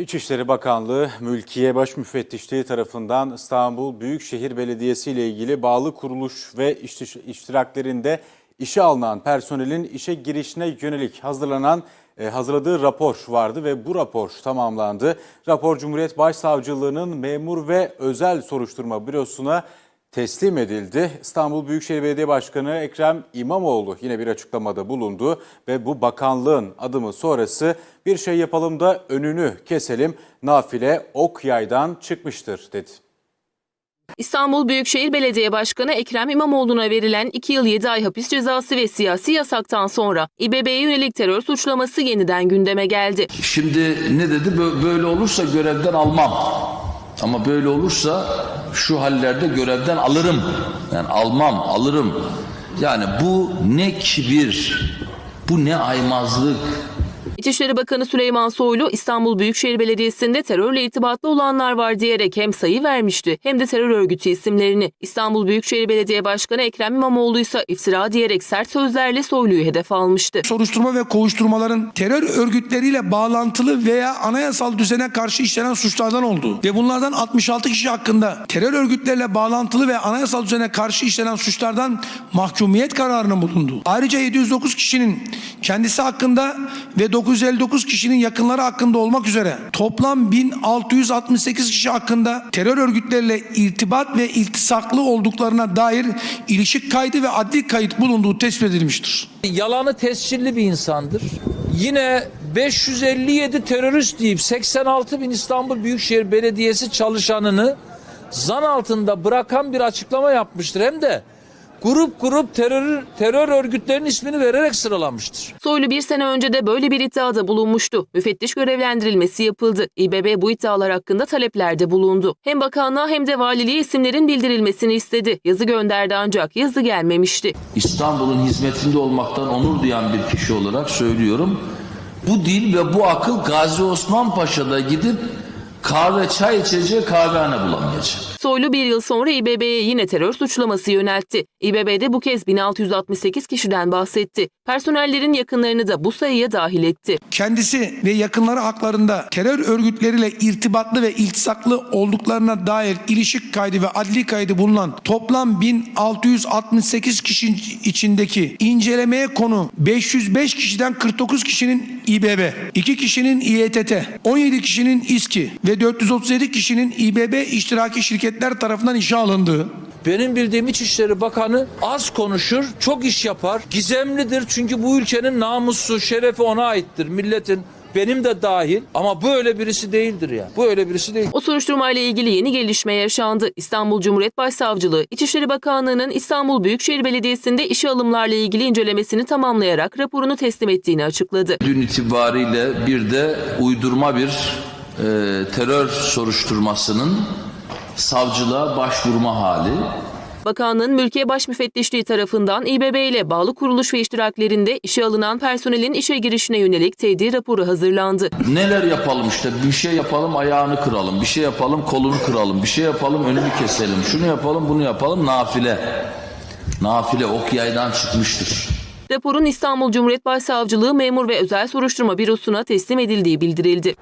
İçişleri Bakanlığı Mülkiye Baş Müfettişliği tarafından İstanbul Büyükşehir Belediyesi ile ilgili bağlı kuruluş ve işti- iştiraklerinde işe alınan personelin işe girişine yönelik hazırlanan e, hazırladığı rapor vardı ve bu rapor tamamlandı. Rapor Cumhuriyet Başsavcılığı'nın memur ve özel soruşturma bürosuna teslim edildi. İstanbul Büyükşehir Belediye Başkanı Ekrem İmamoğlu yine bir açıklamada bulundu ve bu bakanlığın adımı sonrası bir şey yapalım da önünü keselim. Nafile ok yaydan çıkmıştır dedi. İstanbul Büyükşehir Belediye Başkanı Ekrem İmamoğlu'na verilen 2 yıl 7 ay hapis cezası ve siyasi yasaktan sonra İBB'ye yönelik terör suçlaması yeniden gündeme geldi. Şimdi ne dedi? Bö- Böyle olursa görevden almam. Ama böyle olursa şu hallerde görevden alırım. Yani almam, alırım. Yani bu ne kibir, bu ne aymazlık. İçişleri Bakanı Süleyman Soylu İstanbul Büyükşehir Belediyesi'nde terörle irtibatlı olanlar var diyerek hem sayı vermişti hem de terör örgütü isimlerini. İstanbul Büyükşehir Belediye Başkanı Ekrem İmamoğlu ise iftira diyerek sert sözlerle Soylu'yu hedef almıştı. soruşturma ve kovuşturmaların terör örgütleriyle bağlantılı veya anayasal düzene karşı işlenen suçlardan olduğu ve bunlardan 66 kişi hakkında terör örgütleriyle bağlantılı ve anayasal düzene karşı işlenen suçlardan mahkumiyet kararının bulunduğu. Ayrıca 709 kişinin kendisi hakkında ve 959 kişinin yakınları hakkında olmak üzere toplam 1668 kişi hakkında terör örgütleriyle irtibat ve iltisaklı olduklarına dair ilişik kaydı ve adli kayıt bulunduğu tespit edilmiştir. yalanı tescilli bir insandır. Yine 557 terörist deyip 86 bin İstanbul Büyükşehir Belediyesi çalışanını zan altında bırakan bir açıklama yapmıştır. Hem de grup grup terör, terör örgütlerinin ismini vererek sıralamıştır. Soylu bir sene önce de böyle bir iddiada bulunmuştu. Müfettiş görevlendirilmesi yapıldı. İBB bu iddialar hakkında taleplerde bulundu. Hem bakanlığa hem de valiliğe isimlerin bildirilmesini istedi. Yazı gönderdi ancak yazı gelmemişti. İstanbul'un hizmetinde olmaktan onur duyan bir kişi olarak söylüyorum. Bu dil ve bu akıl Gazi Osman Paşa'da gidip kahve çay içeceği kahvehane bulamayacak. Soylu bir yıl sonra İBB'ye yine terör suçlaması yöneltti. İBB'de bu kez 1668 kişiden bahsetti. Personellerin yakınlarını da bu sayıya dahil etti. kendisi ve yakınları haklarında terör örgütleriyle irtibatlı ve iltisaklı olduklarına dair ilişik kaydı ve adli kaydı bulunan toplam 1668 kişi içindeki incelemeye konu 505 kişiden 49 kişinin İBB, 2 kişinin İETT, 17 kişinin İSKİ ve 437 kişinin İBB iştiraki şirketler tarafından işe alındığı Benim bildiğim İçişleri Bakanı az konuşur, çok iş yapar. Gizemlidir çünkü bu ülkenin namusu, şerefi ona aittir. Milletin benim de dahil ama böyle birisi değildir ya. Bu öyle birisi değil. O soruşturmayla ilgili yeni gelişme yaşandı. İstanbul Cumhuriyet Başsavcılığı, İçişleri Bakanlığı'nın İstanbul Büyükşehir Belediyesi'nde işe alımlarla ilgili incelemesini tamamlayarak raporunu teslim ettiğini açıkladı. Dün itibariyle bir de uydurma bir e, terör soruşturmasının savcılığa başvurma hali. Bakanlığın Mülkiye Baş Müfettişliği tarafından İBB ile bağlı kuruluş ve iştiraklerinde işe alınan personelin işe girişine yönelik tedbir raporu hazırlandı. Neler yapalım işte bir şey yapalım ayağını kıralım, bir şey yapalım kolunu kıralım, bir şey yapalım önünü keselim, şunu yapalım bunu yapalım nafile. Nafile ok yaydan çıkmıştır. Raporun İstanbul Cumhuriyet Başsavcılığı Memur ve Özel Soruşturma Bürosu'na teslim edildiği bildirildi.